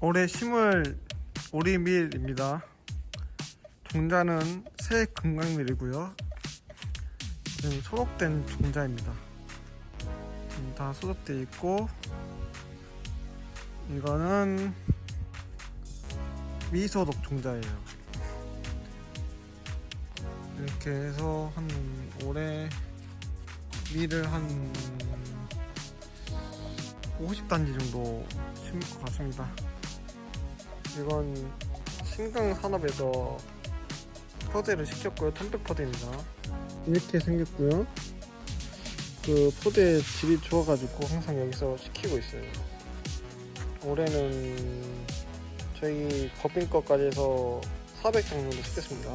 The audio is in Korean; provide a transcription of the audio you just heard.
올해 심을 오리밀입니다. 종자는 새 금강밀이고요. 소독된 종자입니다. 다 소독되어 있고 이거는 미소독 종자예요. 이렇게 해서 한 올해 밀을 한 50단지 정도 심을 것 같습니다. 이건 신강 산업에서 포대를 시켰고요. 텀백 포대입니다. 이렇게 생겼고요. 그 포대 질이 좋아가지고 항상 여기서 시키고 있어요. 올해는 저희 법인 것까지 해서 400장 정도 시켰습니다.